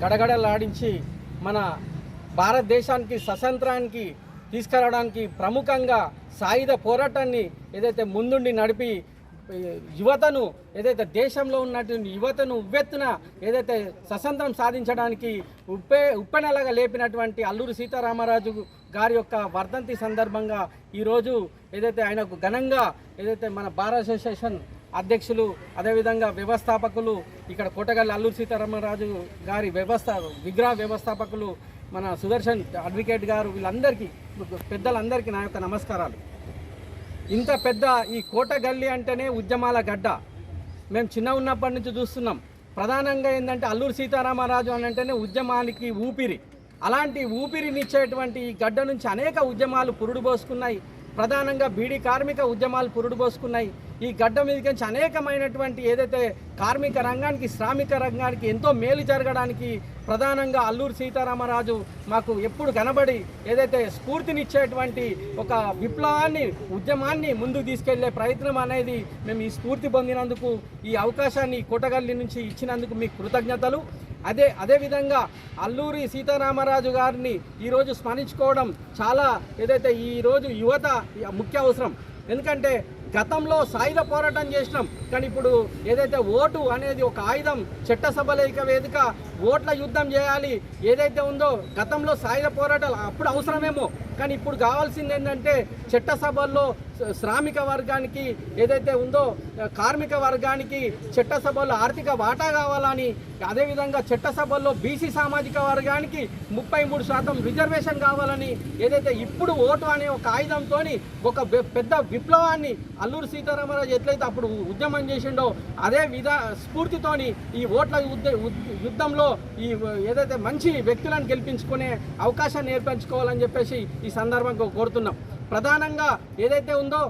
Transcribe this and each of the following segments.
గడగడలాడించి మన భారతదేశానికి స్వతంత్రానికి తీసుకురావడానికి ప్రముఖంగా సాయుధ పోరాటాన్ని ఏదైతే ముందుండి నడిపి యువతను ఏదైతే దేశంలో ఉన్నటువంటి యువతను ఉవ్వెత్తున ఏదైతే స్వతంత్రం సాధించడానికి ఉప్పే ఉప్పెనలాగా లేపినటువంటి అల్లూరి సీతారామరాజు గారి యొక్క వర్ధంతి సందర్భంగా ఈరోజు ఏదైతే ఆయనకు ఘనంగా ఏదైతే మన బార్ అసోసియేషన్ అధ్యక్షులు అదేవిధంగా వ్యవస్థాపకులు ఇక్కడ కోటగల్లి అల్లూరి సీతారామరాజు గారి వ్యవస్థ విగ్రహ వ్యవస్థాపకులు మన సుదర్శన్ అడ్వకేట్ గారు వీళ్ళందరికీ పెద్దలందరికీ నా యొక్క నమస్కారాలు. ఇంత పెద్ద ఈ కోటగల్లి అంటేనే ఉద్యమాల గడ్డ. మేము చిన్న ఉన్నప్పటి నుంచి చూస్తున్నాం. ప్రధానంగా ఏంటంటే అల్లూరు సీతారామరాజు అని అంటేనే ఉద్యమానికి ఊపిరి. అలాంటి ఊపిరినిచ్చేటువంటి ఈ గడ్డ నుంచి అనేక ఉద్యమాలు పురుడు పోసుకున్నాయి. ప్రధానంగా బీడీ కార్మిక ఉద్యమాలు పురుడు పోసుకున్నాయి ఈ గడ్డ మీద నుంచి అనేకమైనటువంటి ఏదైతే కార్మిక రంగానికి శ్రామిక రంగానికి ఎంతో మేలు జరగడానికి ప్రధానంగా అల్లూరు సీతారామరాజు మాకు ఎప్పుడు కనబడి ఏదైతే స్ఫూర్తినిచ్చేటువంటి ఒక విప్లవాన్ని ఉద్యమాన్ని ముందుకు తీసుకెళ్ళే ప్రయత్నం అనేది మేము ఈ స్ఫూర్తి పొందినందుకు ఈ అవకాశాన్ని కోటగల్లి నుంచి ఇచ్చినందుకు మీకు కృతజ్ఞతలు. అదే అదేవిధంగా అల్లూరి సీతారామరాజు గారిని ఈరోజు స్మరించుకోవడం చాలా ఏదైతే ఈరోజు యువత ముఖ్య అవసరం. ఎందుకంటే గతంలో సాయుధ పోరాటం చేసినాం. కానీ ఇప్పుడు ఏదైతే ఓటు అనేది ఒక ఆయుధం చట్టసభలేక వేదిక ఓట్ల యుద్ధం చేయాలి. ఏదైతే ఉందో గతంలో సాయుధ పోరాటాలు అప్పుడు అవసరమేమో. కానీ ఇప్పుడు కావాల్సింది ఏంటంటే చట్టసభల్లో శ్రామిక వర్గానికి ఏదైతే ఉందో కార్మిక వర్గానికి చట్టసభల్లో ఆర్థిక వాటా కావాలని అదేవిధంగా చట్టసభల్లో బీసీ సామాజిక వర్గానికి ముప్పై మూడు శాతం రిజర్వేషన్ కావాలని ఏదైతే ఇప్పుడు ఓటు అనే ఒక ఆయుధంతో ఒక పెద్ద విప్లవాన్ని అల్లూరు సీతారామరాజు ఎట్లయితే అప్పుడు ఉద్యమం చేసిండో అదే విధ స్ఫూర్తితోని ఈ ఓట్ల యుద్ధ యుద్ధంలో ఈ ఏదైతే మంచి వ్యక్తులను గెలిపించుకునే అవకాశాన్ని ఏర్పరచుకోవాలని చెప్పేసి ఈ సందర్భంగా కోరుతున్నాం. ప్రధానంగా ఏదైతే ఉందో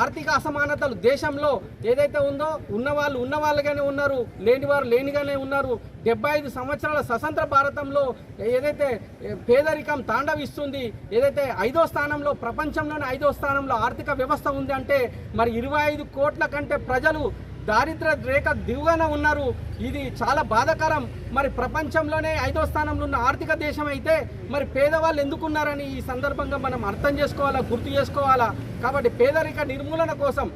ఆర్థిక అసమానతలు దేశంలో ఏదైతే ఉందో ఉన్నవాళ్ళు ఉన్న వాళ్ళుగానే ఉన్నారు లేని వారు లేనిగానే ఉన్నారు. డెబ్బై ఐదు సంవత్సరాల స్వతంత్ర భారతంలో ఏదైతే పేదరికం తాండవిస్తుంది ఏదైతే ఐదో స్థానంలో ప్రపంచంలోనే ఐదో స్థానంలో ఆర్థిక వ్యవస్థ ఉంది అంటే మరి ఇరవై ఐదు కోట్ల కంటే ప్రజలు దారిద్ర రేఖ దిగువన ఉన్నారు. ఇది చాలా బాధాకరం. మరి ప్రపంచంలోనే ఐదో స్థానంలో ఉన్న ఆర్థిక దేశం అయితే మరి పేదవాళ్ళు ఎందుకున్నారని ఈ సందర్భంగా మనం అర్థం చేసుకోవాలా గుర్తు చేసుకోవాలా? కాబట్టి పేదరిక నిర్మూలన కోసం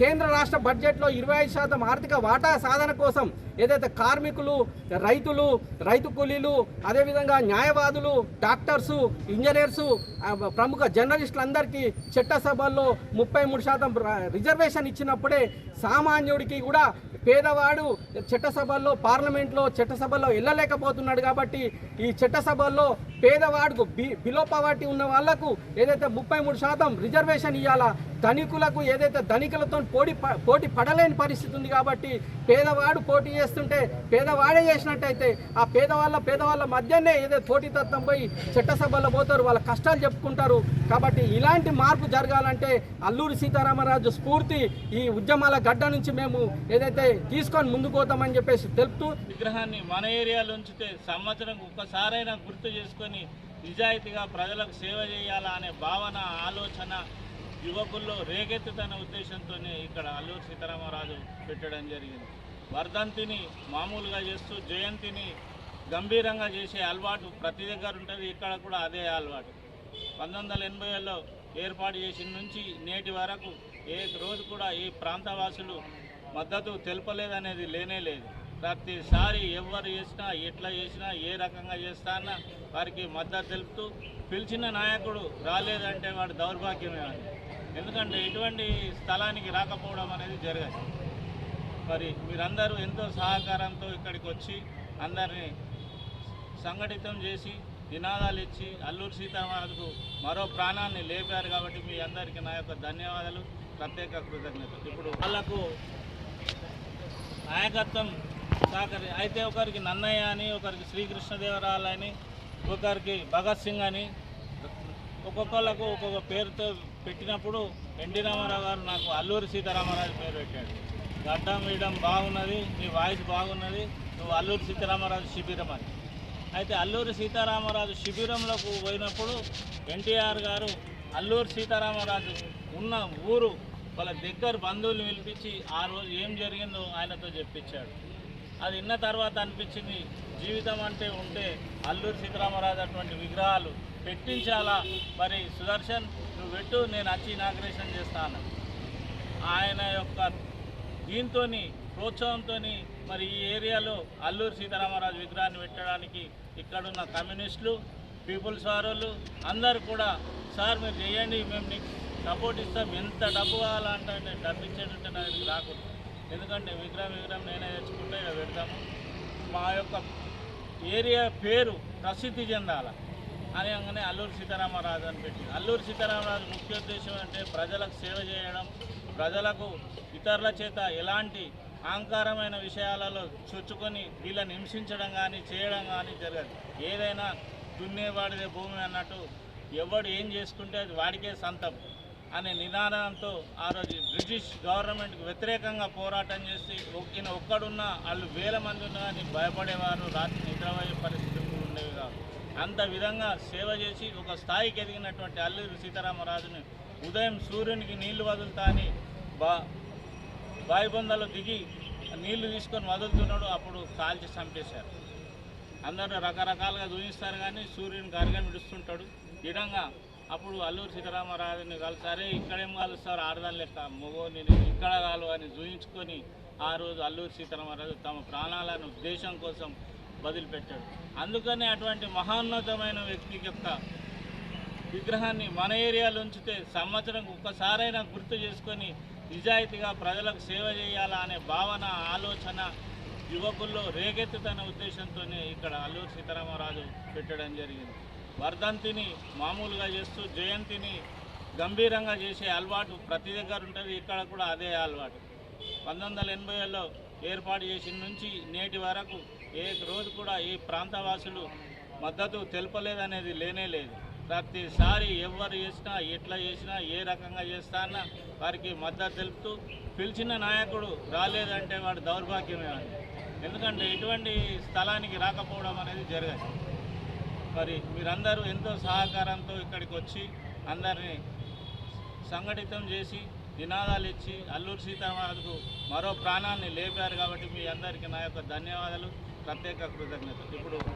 కేంద్ర రాష్ట్ర బడ్జెట్లో ఇరవై ఐదు శాతం ఆర్థిక వాటా సాధన కోసం ఏదైతే కార్మికులు రైతులు రైతు కూలీలు అదేవిధంగా న్యాయవాదులు డాక్టర్సు ఇంజనీర్సు ప్రముఖ ప్రముఖ జర్నలిస్టులందరికీ చట్టసభల్లో ముప్పై మూడు శాతం రిజర్వేషన్ ఇచ్చినప్పుడే సామాన్యుడికి కూడా పేదవాడు చట్టసభల్లో పార్లమెంట్ పార్లమెంట్లో చట్టసభలో వెళ్ళలేకపోతున్నాడు కాబట్టి ఈ చట్టసభల్లో పేదవాడుకు బి బిలో పవర్టీ ఉన్న వాళ్ళకు ఏదైతే ముప్పై మూడు శాతం రిజర్వేషన్ ఇవ్వాలా ధనికులకు ఏదైతే ధనికులతో పోటీ ప- పోటీ పడలేని పరిస్థితి ఉంది కాబట్టి పేదవాడు పోటీ చేస్తుంటే పేదవాడే చేసినట్టయితే ఆ పేదవాళ్ళ పేదవాళ్ళ మధ్యనే ఏదో పోటీతత్వం పోయి చట్టసభలో పోతారు వాళ్ళ కష్టాలు చెప్పుకుంటారు. కాబట్టి ఇలాంటి మార్పు జరగాలంటే అల్లూరి సీతారామరాజు స్ఫూర్తి ఈ ఉద్యమాల గడ్డ నుంచి మేము ఏదైతే తీసుకొని ముందుకు పోతామని చెప్పేసి తెలుపుతూ విగ్రహాన్ని మన ఏరియాలో ఉంచితే సంవత్సరం ఒక్కసారైనా గుర్తు చేసుకొని నిజాయితీగా ప్రజలకు సేవ చేయాలా అనే భావన ఆలోచన యువకుల్లో రేకెత్తుతున్న ఉద్దేశంతోనే ఇక్కడ అల్లూరు సీతారామరాజు పెట్టడం జరిగింది. వర్ధంతిని మామూలుగా చేస్తూ జయంతిని గంభీరంగా చేసే అలవాటు ప్రతి దగ్గర ఉంటుంది ఇక్కడ కూడా అదే అలవాటు. పంతొమ్మిది వందల ఎనభైలో ఏర్పాటు చేసిన నుంచి నేటి వరకు ఏ రోజు కూడా ఈ ప్రాంతవాసులు మద్దతు తెలపలేదనేది లేనే లేదు. ప్రతిసారి ఎవరు చేసినా ఎట్లా చేసినా ఏ రకంగా చేస్తా అన్నా వారికి మద్దతు తెలుపుతూ పిలిచిన నాయకుడు రాలేదంటే వాడు దౌర్భాగ్యమే అని ఎందుకంటే ఇటువంటి స్థలానికి రాకపోవడం అనేది జరగదు. మరి మీరందరూ ఎంతో సహకారంతో ఇక్కడికి వచ్చి అందరినీ సంఘటితం చేసి నినాదాలు ఇచ్చి అల్లూరు సీతారామరాజుకు మరో ప్రాణాన్ని లేపారు కాబట్టి మీ అందరికీ నా యొక్క ధన్యవాదాలు. ప్రత్యేక కృతజ్ఞతలు. ఇప్పుడు వాళ్ళకు నాయకత్వం సహకరి అయితే ఒకరికి నన్నయ్య అని ఒకరికి శ్రీకృష్ణదేవరాయలు అని ఒకరికి భగత్ సింగ్ అని ఒక్కొక్కళ్ళకు ఒక్కొక్క పేరుతో పెట్టినప్పుడు ఎన్టీ రామారావు గారు నాకు అల్లూరి సీతారామరాజు పేరు పెట్టాడు. గడ్డం వేయడం బాగున్నది నీ వాయిస్ బాగున్నది నువ్వు అల్లూరి సీతారామరాజు శిబిరం అని. అయితే అల్లూరి సీతారామరాజు శిబిరంలోకి పోయినప్పుడు ఎన్టీఆర్ గారు అల్లూరి సీతారామరాజు ఉన్న ఊరు వాళ్ళ దగ్గర బంధువులు పిలిపించి ఆ రోజు ఏం జరిగిందో ఆయనతో చెప్పించాడు. అది విన్న తర్వాత అనిపించింది జీవితం అంటే ఉంటే అల్లూరి సీతారామరాజు అటువంటి విగ్రహాలు పెట్టించాలా? మరి సుదర్శన్ నువ్వు పెట్టు నేను వచ్చి ఇనాగ్రేషన్ చేస్తాను. ఆయన యొక్క దీంతో ప్రోత్సాహంతో మరి ఈ ఏరియాలో అల్లూరి సీతారామరాజు విగ్రహాన్ని పెట్టడానికి ఇక్కడున్న కమ్యూనిస్టులు పీపుల్స్ వారోళ్ళు అందరు కూడా సార్ మీరు చేయండి మేము నీకు సపోర్ట్ ఇస్తాం. ఎంత డబ్బు కావాలంటే డబ్బు ఇచ్చేటట్టు నాకు రాకూడదు. ఎందుకంటే విగ్రహం విగ్రహం నేనే తెచ్చుకుంటే ఇక పెడతాము. మా యొక్క ఏరియా పేరు ప్రసిద్ధి చెందాల. అనగానే అల్లూరి సీతారామరాజు అని పెట్టి అల్లూరి సీతారామరాజు ముఖ్య ఉద్దేశం అంటే ప్రజలకు సేవ చేయడం ప్రజలకు ఇతరుల చేత ఎలాంటి అహంకారమైన విషయాలలో చొచ్చుకొని వీళ్ళని హింసించడం కానీ చేయడం కానీ జరగదు. ఏదైనా దున్నేవాడిదే భూమి అన్నట్టు ఎవడు ఏం చేసుకుంటే అది వాడికే సంతం అనే నినాదంతో ఆ రోజు బ్రిటిష్ గవర్నమెంట్కి వ్యతిరేకంగా పోరాటం చేసి ఈయన ఒక్కడున్న వాళ్ళు వేల మంది ఉన్నా కానీ భయపడేవారు రాత్రి నిద్రపోయే పరిస్థితులు ఉండేవి కాదు అంత విధంగా సేవ చేసి ఒక స్థాయికి ఎదిగినటువంటి అల్లూరి సీతారామరాజుని ఉదయం సూర్యునికి నీళ్ళు వదులుతా అని బా బాయిబొందలో దిగి నీళ్ళు తీసుకొని వదులుతున్నాడు అప్పుడు కాల్చి చంపేశారు. అందరూ రకరకాలుగా దూయిస్తారు కానీ సూర్యుని గరిగా విడుస్తుంటాడు. విధంగా అప్పుడు అల్లూరు సీతారామరాజుని కలిసారే ఇక్కడేం కలుస్తారు ఆడదాని లెక్క మగో నేను ఇక్కడ కాలు అని చూయించుకొని ఆ రోజు అల్లూరు సీతారామరాజు తమ ప్రాణాలను దేశం కోసం వదిలిపెట్టాడు. అందుకనే అటువంటి మహోన్నతమైన వ్యక్తి యొక్క విగ్రహాన్ని మన ఏరియాలో ఉంచితే సంవత్సరం ఒక్కసారైనా గుర్తు చేసుకొని నిజాయితీగా ప్రజలకు సేవ చేయాలా అనే భావన ఆలోచన యువకుల్లో రేకెత్తుతున్న ఉద్దేశంతోనే ఇక్కడ అల్లూరు సీతారామరాజు పెట్టడం జరిగింది. వర్ధంతిని మామూలుగా చేస్తూ జయంతిని గంభీరంగా చేసే అలవాటు ప్రతి దగ్గర ఉంటుంది ఇక్కడ కూడా అదే అలవాటు. పంతొమ్మిది వందల ఎనభైలో ఏర్పాటు చేసిన నుంచి నేటి వరకు ఏ రోజు కూడా ఈ ప్రాంతవాసులు మద్దతు తెలపలేదనేది లేనే లేదు. ప్రతిసారి ఎవరు చేసినా ఎట్లా చేసినా ఏ రకంగా చేస్తా అన్నా వారికి మద్దతు తెలుపుతూ పిలిచిన నాయకుడు రాలేదంటే వాడు దౌర్భాగ్యమే అని ఎందుకంటే ఇటువంటి స్థలానికి రాకపోవడం అనేది జరగదు. మరి మీరందరూ ఎంతో సహకారంతో ఇక్కడికి వచ్చి అందరినీ సంఘటితం చేసి నినాదాలు ఇచ్చి అల్లూరు సీతారామరాజుకు మరో ప్రాణాన్ని లేపారు కాబట్టి మీ అందరికీ నా యొక్క ధన్యవాదాలు. ప్రత్యేక కృతజ్ఞతలు. ఇప్పుడు